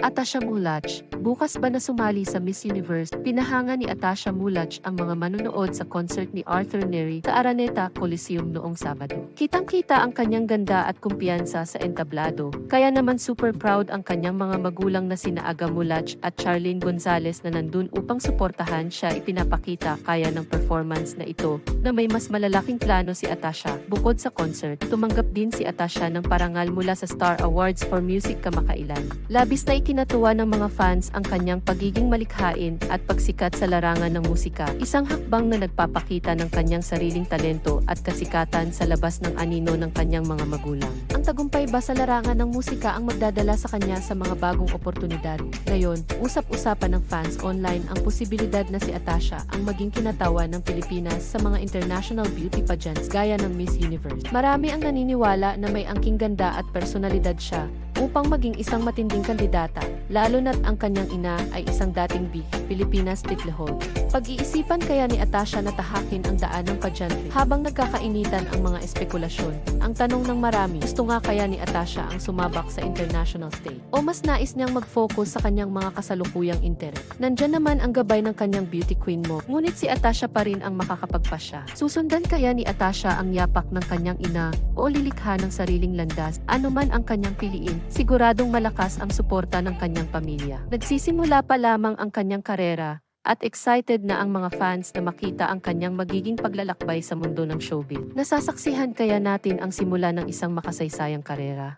Atasha Mulach, bukas ba na sumali sa Miss Universe? Pinahanga ni Atasha Mulach ang mga manonood sa concert ni Arthur Neri sa Araneta Coliseum noong Sabado. Kitang-kita ang kanyang ganda at kumpiyansa sa entablado, kaya naman super proud ang kanyang mga magulang na sina Aga Mulach at Charlene Gonzalez na nandun upang suportahan siya ipinapakita kaya ng performance na ito na may mas malalaking plano si Atasha. Bukod sa concert, tumanggap din si Atasha ng parangal mula sa Star Awards for Music kamakailan. Labis na ikinatuwa ng mga fans ang kanyang pagiging malikhain at pagsikat sa larangan ng musika. Isang hakbang na nagpapakita ng kanyang sariling talento at kasikatan sa labas ng anino ng kanyang mga magulang. Ang tagumpay ba sa larangan ng musika ang magdadala sa kanya sa mga bagong oportunidad? Ngayon, usap-usapan ng fans online ang posibilidad na si Atasha ang maging kinatawa ng Pilipinas sa mga international beauty pageants gaya ng Miss Universe. Marami ang naniniwala na may angking ganda at personalidad siya upang maging isang matinding kandidata, lalo na't ang kanyang ina ay isang dating B, Pilipinas titlehol. Pag-iisipan kaya ni Atasha na tahakin ang daan ng pageantry habang nagkakainitan ang mga espekulasyon. Ang tanong ng marami, gusto nga kaya ni Atasha ang sumabak sa international stage? O mas nais niyang mag-focus sa kanyang mga kasalukuyang interes? Nandyan naman ang gabay ng kanyang beauty queen mo, ngunit si Atasha pa rin ang makakapagpasya. Susundan kaya ni Atasha ang yapak ng kanyang ina o lilikha ng sariling landas, anuman ang kanyang piliin, siguradong malakas ang suporta ng kanyang pamilya. Nagsisimula pa lamang ang kanyang karera, at excited na ang mga fans na makita ang kanyang magiging paglalakbay sa mundo ng showbiz. Nasasaksihan kaya natin ang simula ng isang makasaysayang karera.